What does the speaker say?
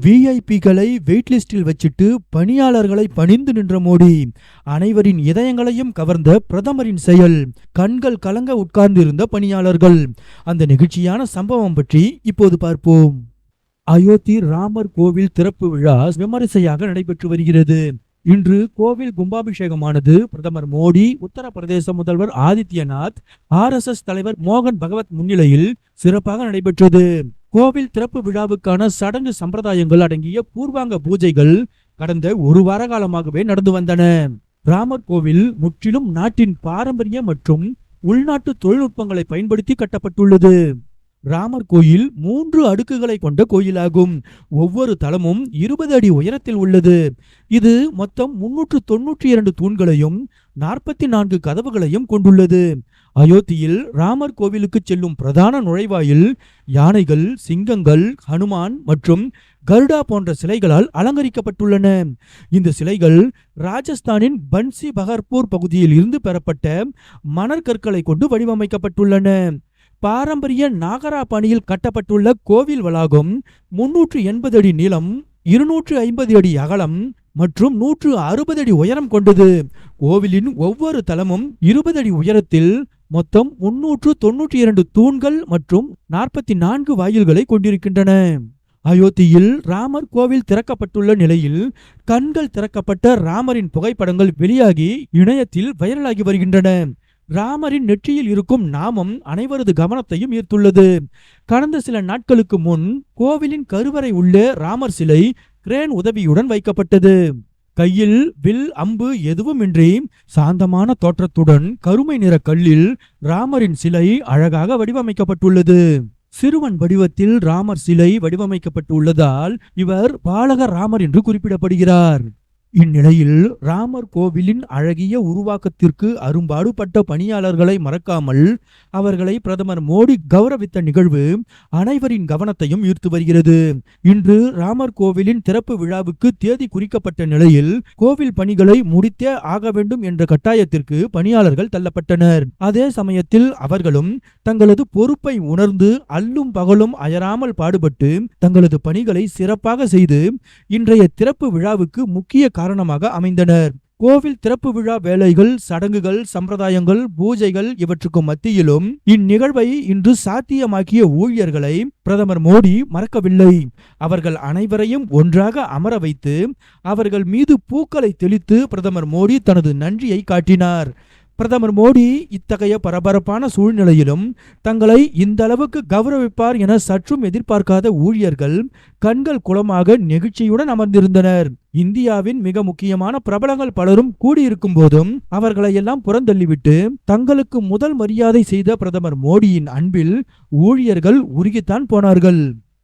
விஐபிகளை wait லிஸ்டில் வச்சிட்டு பணியாளர்களை பணிந்து நின்ற மோடி. அனைவரின் இதயங்களையும் கவர்ந்த பிரதமரின் செயல். கண்கள் கலங்க உட்கார்ந்திருந்த பணியாளர்கள். அந்த நெகிழ்ச்சியான சம்பவம் பற்றி இப்போது பார்ப்போம். அயோத்தி ராமர் கோவில் திறப்பு விழா விமரிசையாக நடைபெற்று வருகிறது. இன்று கோவில் கும்பாபிஷேகமானது பிரதமர் மோடி உத்தரப்பிரதேச முதல்வர் ஆதித்யநாத் ஆர்எஸ்எஸ் தலைவர் மோகன் பகவத் முன்னிலையில் சிறப்பாக நடைபெற்றது. கோவில் திறப்பு விழாவுக்கான சடங்கு சம்பிரதாயங்கள் அடங்கிய பூர்வாங்க பூஜைகள் கடந்த ஒரு வார காலமாகவே நடந்து வந்தன. ராமர் கோவில் முற்றிலும் நாட்டின் பாரம்பரிய மற்றும் உள்நாட்டு தொழில்நுட்பங்களை பயன்படுத்தி கட்டப்பட்டுள்ளது. ராமர் கோயில் மூன்று அடுக்குகளை கொண்ட கோயிலாகும். ஒவ்வொரு தளமும் இருபது அடி உயரத்தில் உள்ளது. இது மொத்தம் முன்னூற்று தொன்னூற்றி இரண்டு தூண்களையும் நாற்பத்தி நான்கு கதவுகளையும் கொண்டுள்ளது. அயோத்தியில் ராமர் கோவிலுக்கு செல்லும் பிரதான நுழைவாயில் யானைகள் சிங்கங்கள் ஹனுமான் மற்றும் கருடா போன்ற சிலைகளால் அலங்கரிக்கப்பட்டுள்ளன. இந்த சிலைகள் ராஜஸ்தானின் பன்சி பகர்பூர் பகுதியில் இருந்து பெறப்பட்ட மணற்கற்களை கொண்டு வடிவமைக்கப்பட்டுள்ளன. பாரம்பரிய நாகரா பணியில் கட்டப்பட்டுள்ள கோவில் வளாகம் முன்னூற்று எண்பது அடி நீளம் இருநூற்று ஐம்பது அடி அகலம் மற்றும் நூற்று அறுபது அடி உயரம் கொண்டது. கோவிலின் ஒவ்வொரு தளமும் இருபது அடி உயரத்தில் மொத்தம் முன்னூற்று தொன்னூற்றி இரண்டு தூண்கள் மற்றும் நாற்பத்தி நான்கு வாயில்களை கொண்டிருக்கின்றன. அயோத்தியில் ராமர் கோவில் திறக்கப்பட்டுள்ள நிலையில் கண்கள் திறக்கப்பட்ட ராமரின் புகைப்படங்கள் வெளியாகி இணையத்தில் வைரலாகி வருகின்றன. ராமரின் நெற்றியில் இருக்கும் நாமம் அனைவரது கவனத்தையும் ஈர்த்துள்ளது. கடந்த சில நாட்களுக்கு முன் கோவிலின் கருவறை உள்ள ராமர் சிலை கிரேன் உதவியுடன் வைக்கப்பட்டது. கையில் வில் அம்பு எதுவுமின்றி சாந்தமான தோற்றத்துடன் கருமை நிற கல்லில் ராமரின் சிலை அழகாக வடிவமைக்கப்பட்டுள்ளது. சிறுவன் வடிவத்தில் ராமர் சிலை வடிவமைக்கப்பட்டுள்ளதால் இவர் பாலக ராமர் என்று குறிப்பிடப்படுகிறார். இந்நிலையில் ராமர் கோவிலின் அழகிய உருவாக்கத்திற்கு அரும்பாடுபட்ட பணியாளர்களை மறக்காமல் அவர்களை பிரதமர் மோடி கௌரவித்த நிகழ்வு அனைவரின் கவனத்தையும் ஈர்த்து வருகிறது. இன்று ராமர் கோவிலின் திறப்பு விழாவுக்கு தேதி குறிக்கப்பட்ட நிலையில் கோவில் பணிகளை முடித்தே ஆக வேண்டும் என்ற கட்டாயத்திற்கு பணியாளர்கள் தள்ளப்பட்டனர். அதே சமயத்தில் அவர்களும் தங்களது பொறுப்பை உணர்ந்து அல்லும் பகலும் அயராமல் பாடுபட்டு தங்களது பணிகளை சிறப்பாக செய்து இன்றைய திறப்பு விழாவுக்கு முக்கிய காரணமாக அமைந்தனர். கோவில் திறப்பு விழா வேலைகள் சடங்குகள் சம்பிரதாயங்கள் பூஜைகள் இவற்றுக்கு மத்தியிலும் இந்நிகழ்வை இன்று சாத்தியமாக்கிய ஊழியர்களை பிரதமர் மோடி மறக்கவில்லை. அவர்கள் அனைவரையும் ஒன்றாக அமர வைத்து அவர்கள் மீது பூக்களை தெளித்து பிரதமர் மோடி தனது நன்றியை காட்டினார். பிரதமர் மோடி இத்தகைய பரபரப்பான சூழ்நிலையிலும் தங்களை இந்த அளவுக்கு கௌரவிப்பார் என சற்றும் எதிர்பார்க்காத ஊழியர்கள் கண்கள் குளமாக நெகிழ்ச்சியுடன் அமர்ந்திருந்தனர். இந்தியாவின் மிக முக்கியமான பிரபலங்கள் பலரும் கூடியிருக்கும் போதும் அவர்களை எல்லாம் புறந்தள்ளிவிட்டு தங்களுக்கு முதல் மரியாதை செய்த பிரதமர் மோடியின் அன்பில் ஊழியர்கள் உருகித்தான் போனார்கள்.